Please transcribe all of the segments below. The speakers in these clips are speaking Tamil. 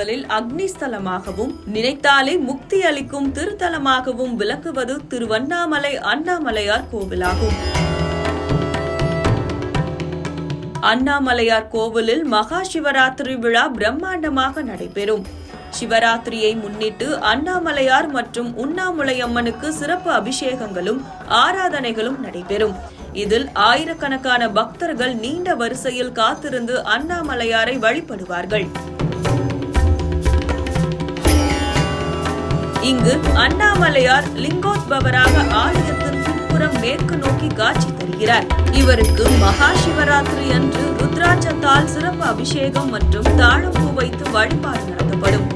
தலங்களில் அக்னிஸ்தலமாகவும் நினைத்தாலே முக்தி அளிக்கும் திருத்தலமாகவும் விளங்குவது திருவண்ணாமலை அண்ணாமலையார் கோவிலாகும். அண்ணாமலையார் கோவிலில் மகா சிவராத்திரி விழா பிரம்மாண்டமாக நடைபெறும். சிவராத்திரியை முன்னிட்டு அண்ணாமலையார் மற்றும் உண்ணாமுலையம்மனுக்கு சிறப்பு அபிஷேகங்களும் ஆராதனைகளும் நடைபெறும். இதில் ஆயிரக்கணக்கான பக்தர்கள் நீண்ட வரிசையில் காத்திருந்து அண்ணாமலையாரை வழிபடுவார்கள். இங்கு அண்ணாமலையார் லிங்கோத்பவராக ஆலயத்தின் பின்புறம் மேற்கு நோக்கி காட்சி தருகிறார். இவருக்கு மகா சிவராத்திரி அன்று ருத்ராட்சத்தால் சிறப்பு அபிஷேகம் மற்றும் தாழம்பூ வைத்து வழிபாடு நடத்தப்படும்.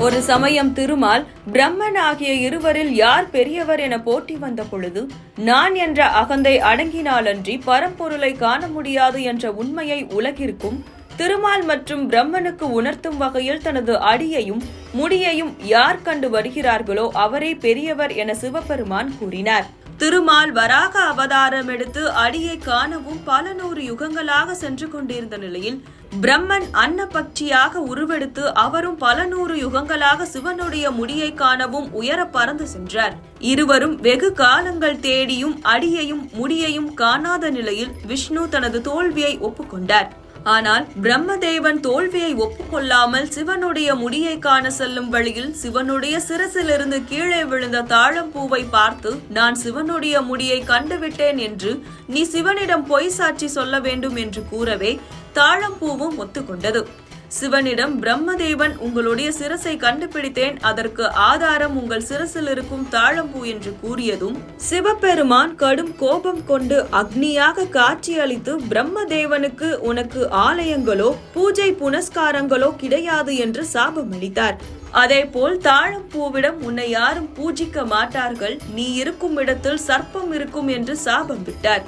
ஒரு சமயம் திருமால் பிரம்மன் ஆகிய இருவரில் யார் பெரியவர் என போட்டி வந்த பொழுது நான் என்ற அகந்தை அடங்கினாலன்றி பரம்பொருளை காண முடியாது என்ற உண்மையை உலகிற்கும் திருமால் மற்றும் பிரம்மனுக்கு உணர்த்தும் வகையில் தனது அடியையும் முடியையும் யார் கண்டு வருகிறார்களோ அவரே பெரியவர் என சிவபெருமான் கூறினார். திருமால் வராக அவதாரம் எடுத்து அடியை காணவும் பல நூறு யுகங்களாக சென்று கொண்டிருந்த நிலையில் பிரம்மன் அன்னபக்ஷியாக உருவெடுத்து அவரும் பல நூறு யுகங்களாக சிவனுடைய முடியை காணவும் உயர பறந்து சென்றார். இருவரும் வெகு காலங்கள் தேடியும் அடியையும் முடியையும் காணாத நிலையில் விஷ்ணு தனது தோல்வியை ஒப்புக்கொண்டார். ஆனால் பிரம்மதேவன் தோல்வியை ஒப்புக்கொள்ளாமல் சிவனுடைய முடியை காண செல்லும் வழியில் சிவனுடைய சிரசிலிருந்து கீழே விழுந்த தாழம்பூவை பார்த்து நான் சிவனுடைய முடியை கண்டுவிட்டேன் என்று நீ சிவனிடம் பொய் சாட்சி சொல்ல வேண்டும் என்று கூறவே தாழம்பூவும் ஒத்துக்கொண்டது. சிவனிடம் பிரம்மதேவன் உங்களுடைய சிரசை கண்டுபிடித்தேன். அதற்கு ஆதாரம் உங்கள் சிரசில் இருக்கும் தாழம்பூ என்று கூறியதும் சிவபெருமான் கடும் கோபம் கொண்டு அக்னியாக காட்சியளித்து பிரம்மதேவனுக்கு உனக்கு ஆலயங்களோ பூஜை புனஸ்காரங்களோ கிடையாது என்று சாபமளித்தார் அதேபோல் தாழம்பூவிடம் உன்னை யாரும் பூஜிக்க மாட்டார்கள். நீ இருக்கும் இடத்தில் சர்ப்பம் இருக்கும் என்று சாபம் விட்டார்.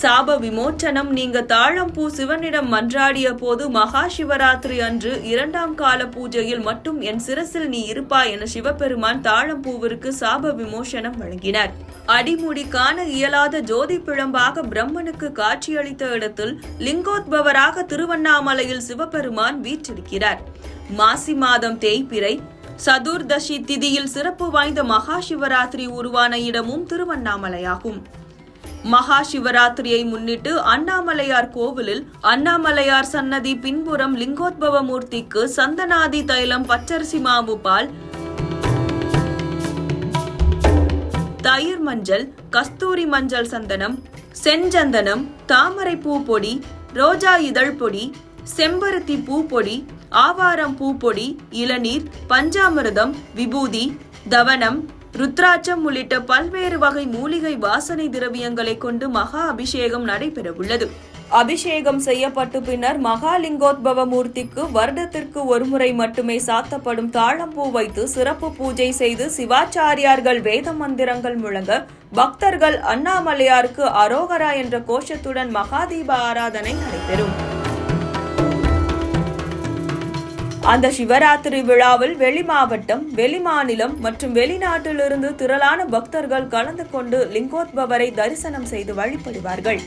சாப விமோச்சனம் நீங்க தாழம்பூ சிவனிடம் மன்றாடிய போது மகா சிவராத்திரி அன்று இரண்டாம் கால பூஜையில் மட்டும் என் சிரசில் நீ இருப்பாய் என சிவபெருமான் தாழம்பூவிற்கு சாப விமோசனம் வழங்கினார். அடிமுடி காண இயலாத ஜோதி பிழம்பாக பிரம்மனுக்கு காட்சியளித்த இடத்தில் லிங்கோத்பவராக திருவண்ணாமலையில் சிவபெருமான் வீற்றிருக்கிறார். மாசி மாதம் தேய்பிறை சதுர்தசி திதியில் சிறப்பு வாய்ந்த மகா சிவராத்திரி உருவான இடமும் திருவண்ணாமலையாகும். மகா சிவராத்திரியை முன்னிட்டு அண்ணாமலையார் கோவிலில் அண்ணாமலையார் சன்னதி பின்புறம் லிங்கோத்பவ மூர்த்திக்கு சந்தனாதி தைலம் பச்சரிசி மாவு பால் தயிர் மஞ்சள் கஸ்தூரி மஞ்சள் சந்தனம் செஞ்சந்தனம் தாமரை பூ பொடி ரோஜா இதழ் பொடி செம்பருத்தி பூ பொடி ஆவாரம் பூ பொடி இளநீர் பஞ்சாமிர்தம் விபூதி தவனம் ருத்ராட்சம் உள்ளிட்ட பல்வேறு வகை மூலிகை வாசனை திரவியங்களை கொண்டு மகா அபிஷேகம் நடைபெறவுள்ளது. அபிஷேகம் செய்யப்பட்டு பின்னர் மகாலிங்கோத்பவ மூர்த்திக்கு வருடத்திற்கு ஒருமுறை மட்டுமே சாத்தப்படும் தாழம்பூ வைத்து சிறப்பு பூஜை செய்து சிவாச்சாரியார்கள் வேத மந்திரங்கள் முழங்க பக்தர்கள் அண்ணாமலையாருக்கு அரோகரா என்ற கோஷத்துடன் மகாதீப ஆராதனை நடைபெறும். அந்த சிவராத்திரி விழாவில் வெளி மாவட்டம் வெளி மாநிலம் மற்றும் வெளிநாட்டிலிருந்து திரளான பக்தர்கள் கலந்து கொண்டு லிங்கோத்பவரை தரிசனம் செய்து வழிபடுவார்கள்.